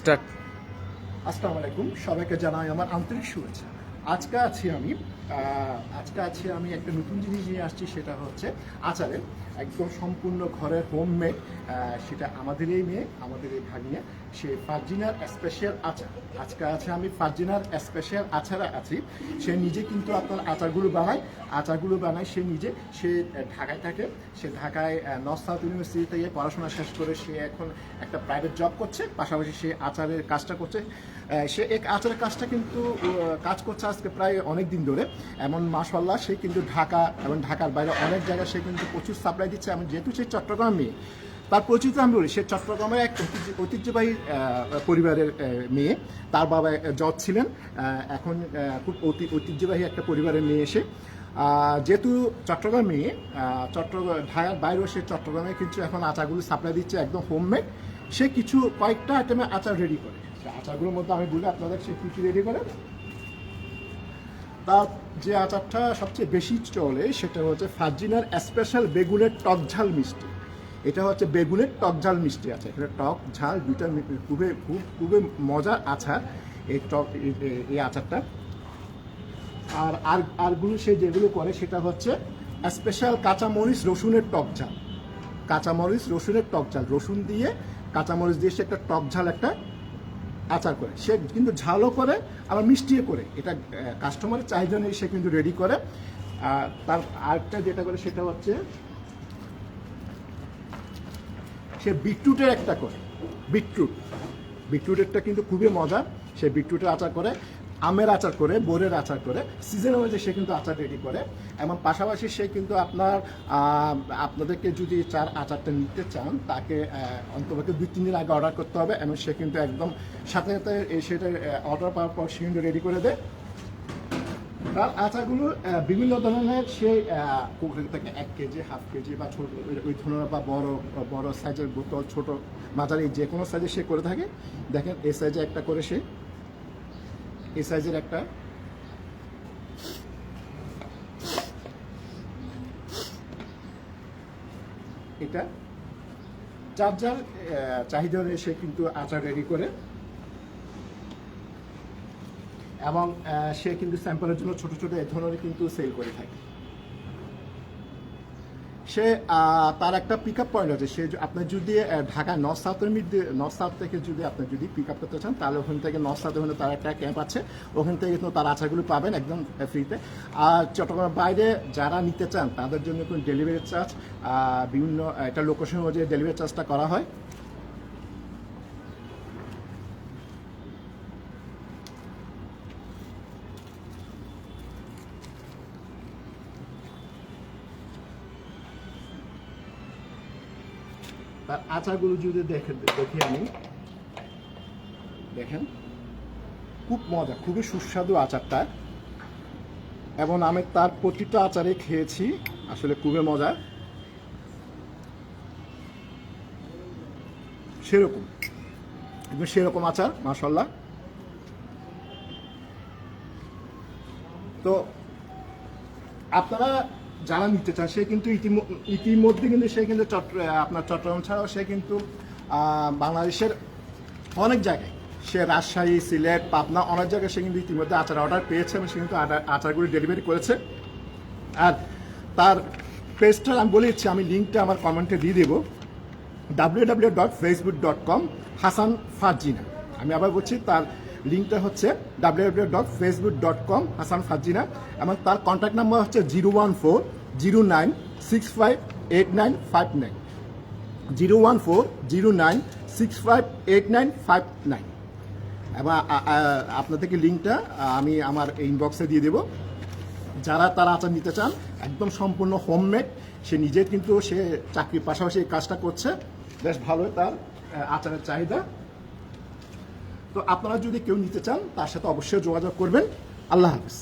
Start. আসসালামু আলাইকুম। সবাইকে জানাই আমার আন্তরিক শুভেচ্ছা। আজকে আছি আমি আজকে আছি আমি একটা নতুন জিনিস নিয়ে আসছি, সেটা হচ্ছে আচারের, একদম সম্পূর্ণ ঘরের হোম হোমমেড সেটা আমাদের এই মেয়ে, আমাদের এই ভাগিয়ে সে ফার্জিনার স্পেশাল আচার। আজকে আছে আমি ফার্জিনার স্পেশাল আচারে আছি। সে নিজে কিন্তু আপনার আচারগুলো বানায় আচারগুলো বানায় সে নিজে, সে ঢাকায় থাকে, সে ঢাকায় নর্থ সাউথ ইউনিভার্সিটি থেকে পড়াশোনা শেষ করে সে এখন একটা প্রাইভেট জব করছে, পাশাপাশি সে আচারের কাজটা করছে। সে এক আচারের কাজটা কিন্তু কাজ করছে আজকে প্রায় অনেক দিন ধরে। এমন মাসাল্লাহ সে কিন্তু ঢাকা এবং ঢাকার বাইরে অনেক জায়গায় সে কিন্তু প্রচুর সাপ্লাই দিচ্ছে এবং যেহেতু সে চট্টগ্রাম মেয়ে তার পরিচিত আমি বলি, সে চট্টগ্রামের এক ঐতিহ্যবাহী পরিবারের মেয়ে। তার বাবা জজ ছিলেন এখন খুব ঐতি- ঐতিহ্যবাহী একটা পরিবারের মেয়ে এসে যেহেতু চট্টগ্রাম মেয়ে চট্টগ্রাম, ঢাকার বাইরেও সে চট্টগ্রামে কিন্তু এখন আচারগুলো সাপ্লাই দিচ্ছে একদম হোমমেড সে কিছু কয়েকটা আইটেমে আচার রেডি করে। আচারগুলোর মধ্যে আমি বলি, আপনাদের সে কী কী রেডি করে? তার যে আচারটা সবচেয়ে বেশি চলে সেটা হচ্ছে ফার্জিনার স্পেশাল বেগুনের টক ঝাল মিষ্টি। এটা হচ্ছে বেগুনের টক ঝাল মিষ্টি আছে এখানে টক ঝাল দুইটা খুবই, খুব, খুবই মজার আচার এই টক এই- আচারটা। আর আর, আরগুলো সে যেগুলো করে সেটা হচ্ছে স্পেশাল কাঁচামরিচ রসুনের টক ঝাল। কাঁচামরিচ রসুনের টক ঝাল। রসুন দিয়ে কাঁচামরিচ দিয়ে সে একটা টক ঝাল একটা আচার করে। সে কিন্তু ঝালও করে, আবার মিষ্টিও করে। এটা কাস্টমারের চাহিদা নিয়ে সে কিন্তু রেডি করে। আর তার আরেকটা যেটা করে সেটা হচ্ছে, সে বিটরুটের একটা করে। বিটরুট। বিটরুটেরটা কিন্তু খুবই মজা সে বিটরুটের আচার করে। আমের আচার করে, বোরের আচার করে। সিজন অনুযায়ী সে কিন্তু আচার রেডি করে। এবং পাশাপাশি সে কিন্তু আপনার আপনাদেরকে যদি চার আচারটা নিতে চান, তাকে অন্তপক্ষে দুই, তিন দিন আগে অর্ডার করতে হবে। এবং সে কিন্তু একদম সাথে সাথে সেটা অর্ডার পাওয়ার পর সে কিন্তু রেডি করে দেয়। তার আচারগুলো বিভিন্ন ধরনের সে পুকুর থেকে এক কেজি, হাফ কেজি বা ছোট, ওই ধরনের বা বড় বড় সাইজের বোতল, ছোট মাঝারি যে কোনো সাইজে সে করে থাকে। দেখেন, এই সাইজে একটা করে সে এই সাইজের একটা। এটা। যার যার চাহিদা সে কিন্তু আচার রেডি করে। এবং সে কিন্তু স্যাম্পলের জন্য ছোট ছোট এ ধরনের কিন্তু সেল করে থাকে। সে তার একটা পিক আপ পয়েন্ট আছে। সে আপনার যদি ঢাকা নর্থ সাউথের মধ্যে নর্থ সাউথ থেকে যদি আপনি যদি পিক আপ করতে চান, তাহলে ওখান থেকে নর্থ সাউথ ওখানে তার একটা ক্যাম্প আছে। ওখান থেকে কিন্তু তার আচারগুলো পাবেন একদম ফ্রিতে আর চট্টগ্রামের বাইরে যারা নিতে চান, তাদের জন্য কোনো ডেলিভারি চার্জ বিভিন্ন একটা লোকেশন অনুযায়ী ডেলিভারি চার্জটা করা হয়। তার আচারগুলো যদি দেখেন, দেখি আমি। দেখেন, খুব মজা, খুবই সুস্বাদু আচারটা। এবং আমি তার প্রতিটা আচারে খেয়েছি, আসলে খুবই মজা। সেরকম, একদম সেরকম আচার মাসাল্লাহ তো, আপনারা যারা নিতে চান সে কিন্তু ইতিম- ইতিমধ্যে কিন্তু সে কিন্তু আপনার চট্টগ্রাম ছাড়াও সে কিন্তু বাংলাদেশের অনেক জায়গায়, সে রাজশাহী, সিলেট, পাবনা, অনেক জায়গায় সে কিন্তু ইতিমধ্যে আচার অর্ডার পেয়েছে এবং সে কিন্তু আচার- আচারগুলি ডেলিভারি করেছে। আর তার পেজটা আমি বলে দিচ্ছি, আমি লিঙ্কটা আমার কমেন্টে দিয়ে দেবো। W W dot Facebook dot com Hasan Fazina আমি আবার বলছি, তার লিঙ্কটা হচ্ছে W W dot Facebook dot com Hasan Fazina এবং তার কন্ট্যাক্ট নাম্বার হচ্ছে zero one four zero nine six five eight nine five nine zero one four zero nine six five eight nine five nine এবং আপনাদেরকে লিঙ্কটা আমি আমার ইনবক্সে দিয়ে দেবো। যারা তারা আচার নিতে চান, একদম সম্পূর্ণ হোমমেড সে নিজে কিন্তু সে চাকরির পাশাপাশি এই কাজটা করছে। বেশ ভালোই তার আচারের চাহিদা। তো আপনারা যদি কেউ নিতে চান তার সাথে অবশ্যই যোগাযোগ করবেন। আল্লাহ হাফিজ।